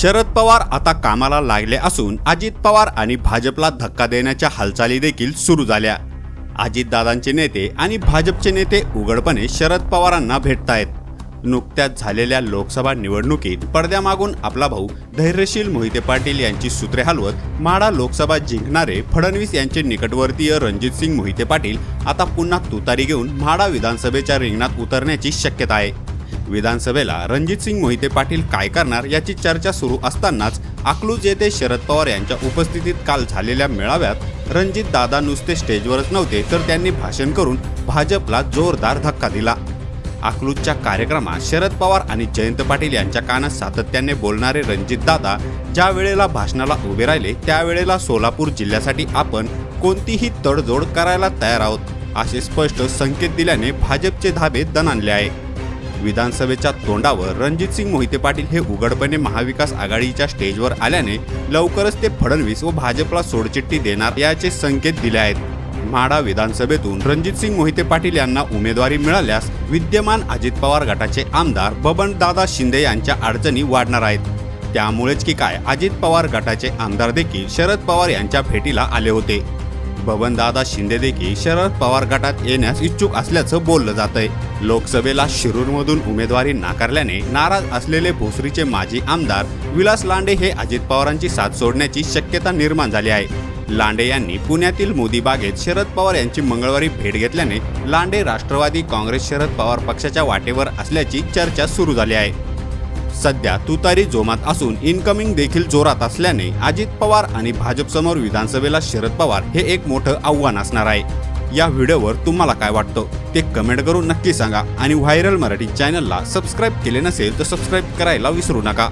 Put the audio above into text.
शरद पवार आता कामाला लागले असून अजित पवार आणि भाजपला धक्का देण्याच्या हालचाली देखील सुरू झाल्या. अजितदादांचे नेते आणि भाजपचे नेते उघडपणे शरद पवारांना भेटतायत. नुकत्याच झालेल्या लोकसभा निवडणुकीत पडद्यामागून आपला भाऊ धैर्यशील मोहिते पाटील यांची सूत्रे हलवत माडा लोकसभा जिंकणारे फडणवीस यांचे निकटवर्तीय रणजितसिंग मोहिते पाटील आता पुन्हा तुतारी घेऊन म्हाडा विधानसभेच्या रिंगणात उतरण्याची शक्यता आहे. विधानसभेला रणजितसिंग मोहिते पाटील काय करणार याची चर्चा सुरू असतानाच अकलूज येथे शरद पवार यांच्या उपस्थितीत काल झालेल्या मेळाव्यात रणजित दादा नुसते स्टेजवरच नव्हते तर त्यांनी भाषण करून भाजपला जोरदार धक्का दिला. अकलूजच्या कार्यक्रमात शरद पवार आणि जयंत पाटील यांच्या कानात सातत्याने बोलणारे रणजित दादा ज्या वेळेला भाषणाला उभे राहिले त्यावेळेला सोलापूर जिल्ह्यासाठी आपण कोणतीही तडजोड करायला तयार आहोत असे स्पष्ट संकेत दिल्याने भाजपचे धाबे दणाणले आहे. विधानसभेच्या तोंडावर रणजितसिंग मोहिते पाटील हे उघडपणे महाविकास आघाडीच्या स्टेजवर आल्याने लवकरच ते फडणवीस व भाजपला सोडचिठ्ठी देणार याचे संकेत दिले आहेत. म्हाडा विधानसभेतून रणजितसिंग मोहिते पाटील यांना उमेदवारी मिळाल्यास विद्यमान अजित पवार गटाचे आमदार बबनदादा शिंदे यांच्या अडचणी वाढणार आहेत. त्यामुळेच की काय अजित पवार गटाचे आमदार देखील शरद पवार यांच्या भेटीला आले होते. बबनदादा शिंदे देखील शरद पवार गटात येण्यास इच्छुक असल्याचं बोललं जातंय. लोकसभेला शिरूरमधून उमेदवारी नाकारल्याने नाराज असलेले भोसरीचे माजी आमदार विलास लांडे हे अजित पवारांची साथ सोडण्याची शक्यता निर्माण झाली आहे. लांडे यांनी पुण्यातील मोदी बागेत शरद पवार यांची मंगळवारी भेट घेतल्याने लांडे राष्ट्रवादी काँग्रेस शरद पवार पक्षाच्या वाटेवर असल्याची चर्चा सुरू झाली आहे. सध्या तुतारी जोमात असून इनकमिंग देखील जोरात असल्याने अजित पवार आणि भाजपसमोर विधानसभेला शरद पवार हे एक मोठं आव्हान असणार आहे. या व्हिडिओवर तुम्हाला काय वाटतं ते कमेंट करून नक्की सांगा आणि व्हायरल मराठी चॅनलला सबस्क्राईब केले नसेल तर सबस्क्राईब करायला विसरू नका.